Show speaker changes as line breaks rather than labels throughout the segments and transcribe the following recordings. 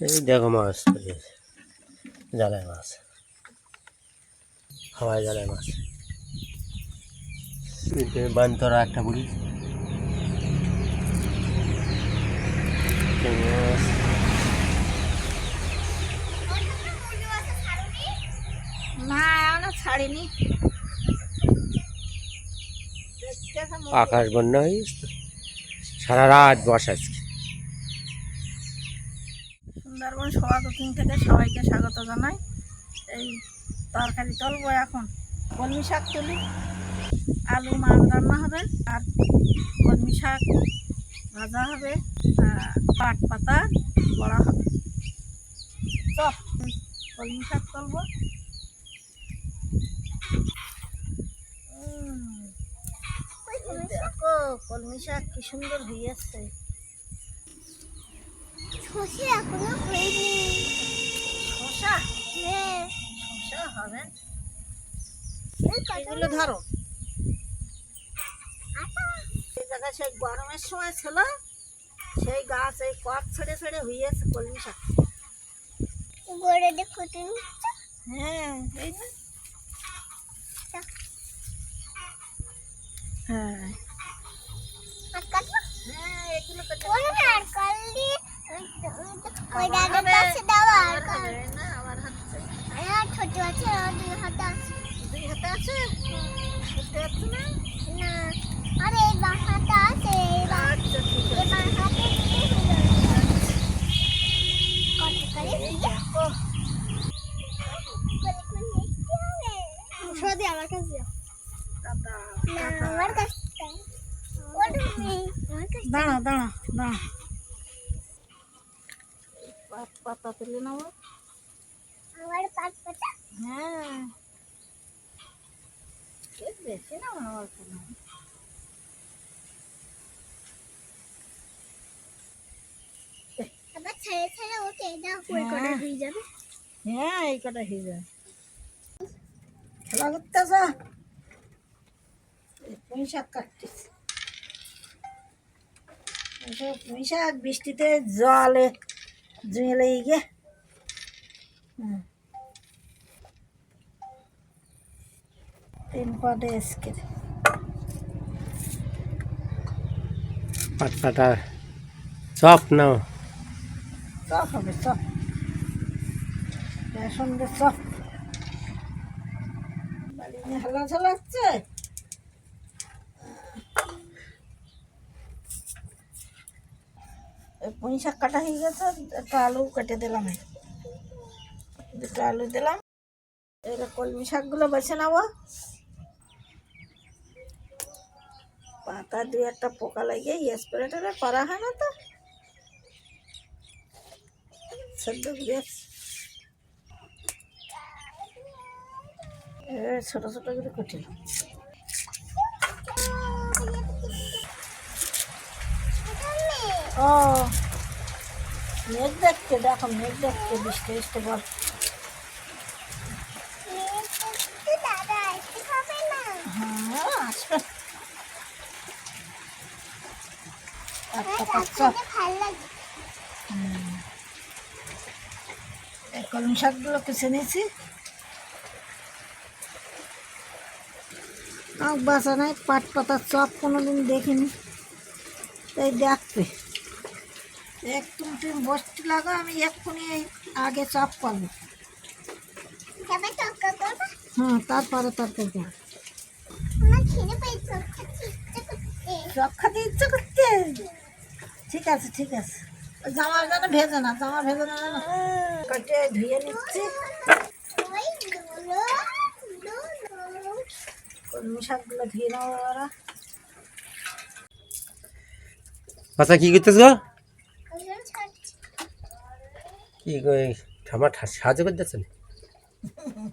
এই দেখো মাছ জালায় মাছ হাওয়ায় জালায় মাছ। বান্তরা একটা বুড়ি
মুখ।
আকাশ বন্যা হয়ে সারা রাত বর্ষা আজকে
সভা কুকিং থেকে সবাইকে স্বাগত জানাই। এই তরকারি তুলবো এখন। কলমি শাক তুলি, আলু মাছ রান্না হবে, আর কলমি শাক ভাজা হবে পাট পাতা বড়া হবে। চপ কলমি শাক তুলবো। কলমি শাক কি সুন্দর হয়েছে
শশী এখনও হয়নি।
শশা?
হ্যাঁ।
শশা হবে। এগুলো ধরো। জায়গায় সেই গরমের সময় ছিল সেই গাছ এই কপ ছেড়ে ছেড়ে হইয়েছে কলমি শাক।
গড়ে দেখো তুমি
হ্যাঁ এই যে। হ্যাঁ।
আর
হ্যাঁ এগুলো
না আর কাল দিয়ে আমার কাছে
দাঁড়া দাঁড়া দাঁড়া পাত তুলে নেব।
আমার পাতা
হ্যাঁ। এর বেশি না অল্প না
আবার ছেড়ে ছেড়ে ওকে দাও ফুল করে
হ্যাঁ।
হয়ে যাবে।
হ্যাঁ এই কটা হয়ে যায় খেলা করতেছ? পুঁই শাক পুঁই শাক বৃষ্টিতে জলে গে হুম। তিন পাটে এসকে।
পাট পাটা চপ নাও।
চপ হবে চপ। বেসন চপ। হালা চালাচ্ছে পুঁই শাক কাটা হয়ে গেছে, একটা আলু কেটে দিলাম এই। দুটো আলু দিলাম, এবার কলমি শাকগুলো বেছে নেব। পাতা দিয়ে একটা পোকা লাগিয়ে স্প্রেটা করা হয় না তো। সেদ্ধ গ্যাস ছোট ছোট করে কুটিল ও, মেঘ দেখতে দেখো মেঘ দেখতে বৃষ্টি বৃষ্টি বল। হ্যাঁ কলমি শাকগুলো পিছে নিয়েছি। বাসা নাই, পাট পাতার চপ কোনোদিন দেখিনি। তাই দেখবে একটু তুমি বসতে লাগো আমি এক্ষুনি আগে চাপ করব
তবে টক্কা করব?
হ্যাঁ তারপরে তরকারি
করছে
চপ খেতে ইচ্ছে করতে ঠিক আছে ঠিক আছে। জামার যেন ভেজে না জামা ভেজে না যেন। কেটে ধুয়ে নিচ্ছি। কলমি শাকগুলো ধুয়ে ওরা।
কথা কি করতেছ? গো কি ঠা- সাহায্য করে দিচ্ছ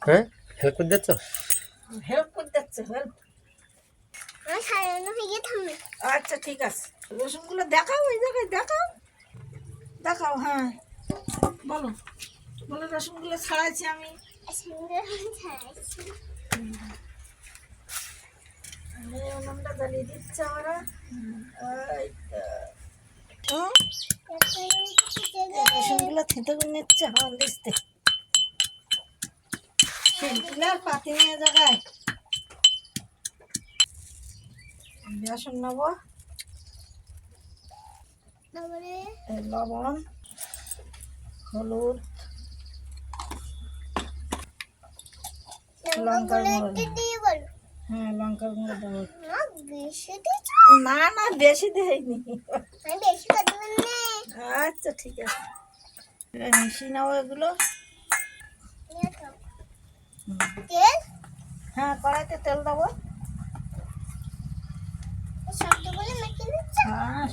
হ্যাঁ? হেল্প করে দিচ্ছ
হেল্প করে দিচ্ছে হেল্প
আমার
আচ্ছা ঠিক আছে। রসুনগুলো দেখাও ওই জায়গায় দেখাও। দেখাও হ্যাঁ। বলো বলো রসুনগুলো ছাড়াইছি আমি। উনুনটা জ্বালিয়ে দিচ্ছে ওরা থেঁতে করে নিচ্ছে দিচ্ছে পাতি নিয়ে জায়গায় বেসন নেব। লবণ হলুদ লঙ্কার গুঁড়ো হ্যাঁ লঙ্কার গুঁড়ো দেবো।
না
না বেশি দেয়নি। আচ্ছা ঠিক আছে। এবার মিশিয়ে নেব এগুলো।
তেল?
হ্যাঁ কড়াইতে তেল দেবো। হ্যাঁ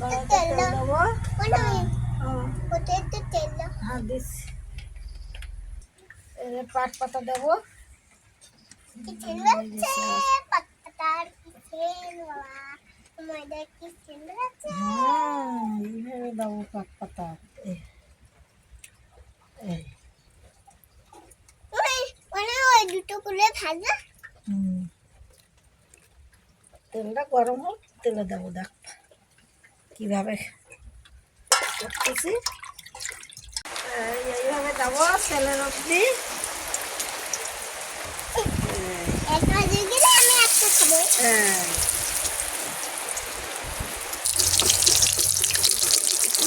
কড়াইতে
তেল
দেবো।
দাও।
হ্যাঁ দিচ্ছি। এবার পাট পাতা দেবো।
কি
এইভাবে
ওই মানে দুটো করে
তেলটা গরম হোক তেলে দেবো দেখ কীভাবে এইভাবে দেবো তেলের অবধি
দিয়ে
হ্যাঁ
দেরি করে
আচ্ছা,
কাটতে
ঠিক আছে।
আমার ওই দুটো দেওয়া
হ্যাঁ হ্যাঁ
আমি খাব গরম
হ্যাঁ।
গরম ঠান্ডা ঠান্ডা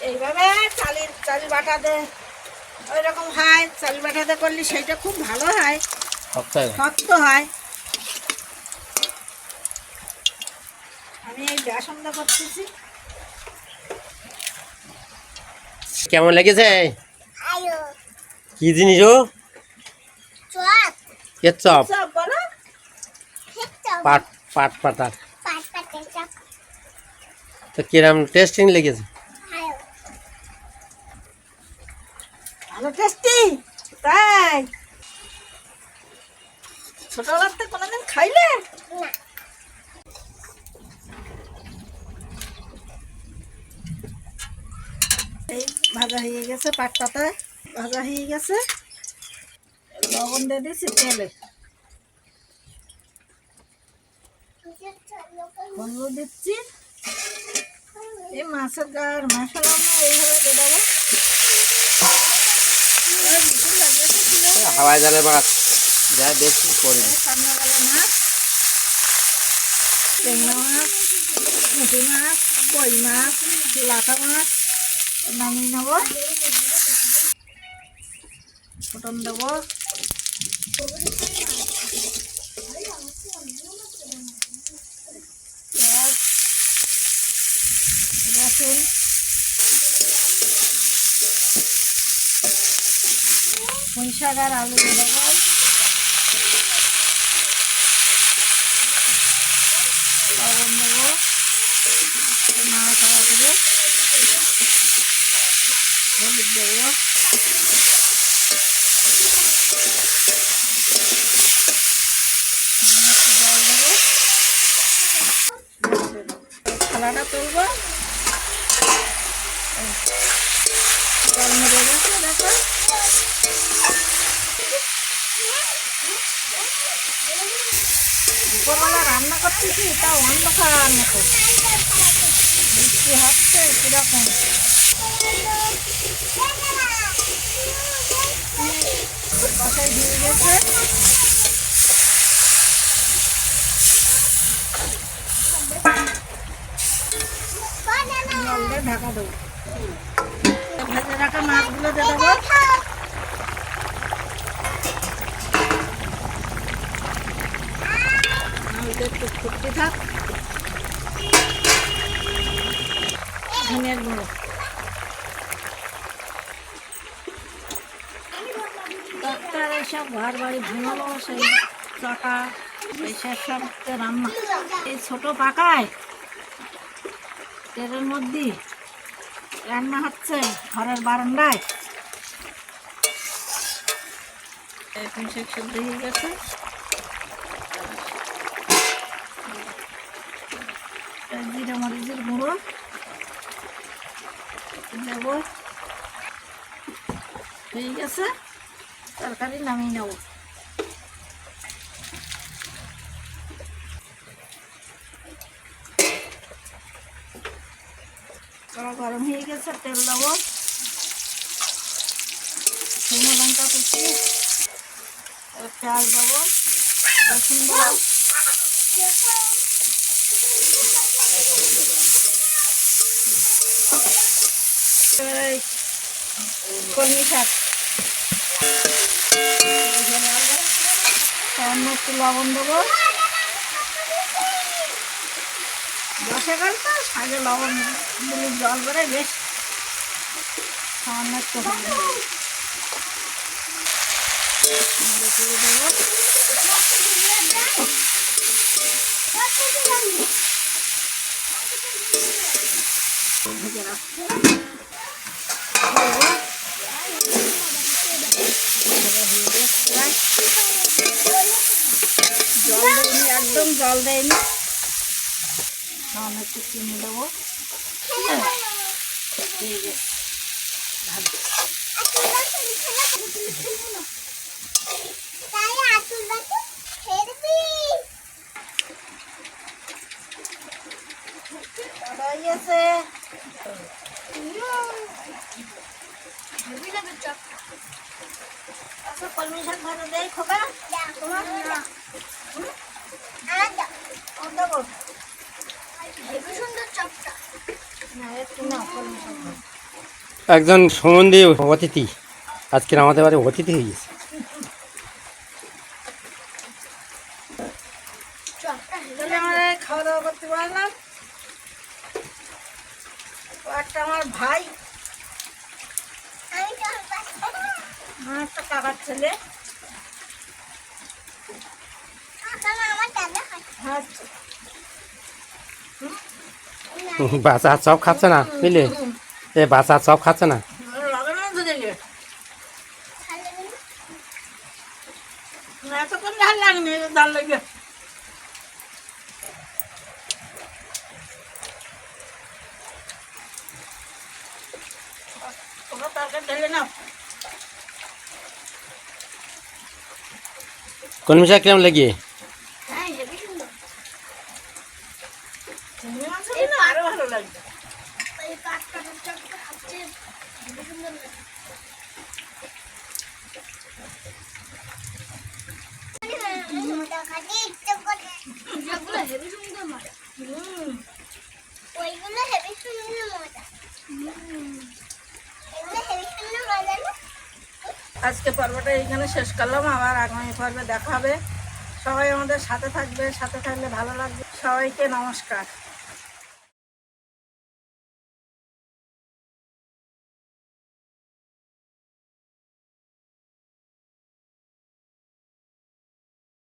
এইভাবে চালির চালি বাটাতে ওই রকম হয় চালি বাটাতে করলে সেইটা খুব ভালো হয়। শক্ত হয়। আমি এই বেসনটা করতেছি।
কেমন লেগেছে?
আয়ো।
কি জিনিস ও
চপ।
চপ
সব বলো।
ঠিক চপ
পাট পাট তো কিরম টেস্টিং লেগেছে?
ভালো টেস্টি তাই? ছোটবেলার থেকে কোনোদিন খাইলে?
না।
এই ভাজা হয়ে গেছে পাট পাতায় ভাজা হয়ে গেছে। লবণ দিয়ে দিচ্ছি তেলে। হলুদ দিচ্ছি। এই মাছের গার মশলা না এইভাবে দিয়ে দেবো এই বিকেল লাগেছে কি জানো?
হাওয়াই জালে মাছ যা বেশি করে।
ট্যাংরা মাছ পুঁটি মাছ, কই মাছ লাটা মাছ নামিয়ে নেব। ফোটন দেবো রসুন শাক আর আলু দিয়ে দেবো লবণ দেবো নাড়াচাড়া করে হলুদ দেবো একটু জল দেবো থালাটা তুলবো এই, জল মেরে গেছে দেখো উপরবেলা রান্না করতেছি তাও অন্ধকার মতো। বৃষ্টি হচ্ছে কীরকম? বাসায় দিয়ে গেছে। ঢাকা দেবো। গুঁড়ো ডাক্তার এইসব ঘর বাড়ি ভাঙালো সেই চাকা এইসব সব রান্না। এই ছোট পাকায় তেলের মধ্যে রান্না হচ্ছে ঘরের বারান্দায়। পুঁইশাক সেদ্ধ হয়ে গেছে। হয়ে গেছে, তরকারি নামিয়ে নেব। গরম হয়ে গেছে, তেল দেবো। শুকনো লঙ্কা কুচি পেঁয়াজ দেবো, রসুন দেবো। কলমি শাক। সামান্য একটু লবণ দেবো। বসে গেল তো শাকে লবণ দিলে জল করে বেশ। সামান্য একটু রাখব জল দেয়নি একদম জল দেয়নি। সামান্য একটু চিনি দেবো। ঠিক আছে ভালো
তাই আতুল বাতু ফেরবি
দাদা গেছে আচ্ছা কলমি শাক ভাজা দেয় খোকা তোমার ও দেবো
হেবি সুন্দর চপটা
না একটু না কলমি শাক ভাজা।
একজন সম্বন্ধে অতিথি। আজকের আমাদের বাড়ি অতিথি হয়ে গেছে।
খাওয়া দাওয়া করতে পারলাম। একটা আমার ভাই। আমার একটা কাকার ছেলে।
এখন আমার দাদা খাচ্ছে
হাসছে
বাচ্চা সব খাচ্ছে না বুঝলে এ বাচ্চা সব খাচ্ছে না
লাগানো তো দেখে
খালে
এত কম ঝাল লাগনি ডাল লাগে ওরা তরকারি ঢেলে নাও
কলমি শাক কেমন লাগে
হ্যাঁ হেবি সুন্দর
চিংড়ি মাছ হলে না আরও ভালো লাগবে
এই কাঠটা চপটা খাচ্ছে হেবি সুন্দর লাগে মোটা খাতে ইচ্ছে করে যেগুলো হেবি সুন্দর মজা
হুম
ওইগুলো হেবি সুন্দর মজা এগুলো হেবি সুন্দর মজা না
আজকে পর্বটা এইখানে শেষ করলাম, আবার আগামী পর্বে দেখাবে সবাই আমাদের সাথে থাকবে, সাথে থাকলে ভালো লাগবে। সবাইকে নমস্কার।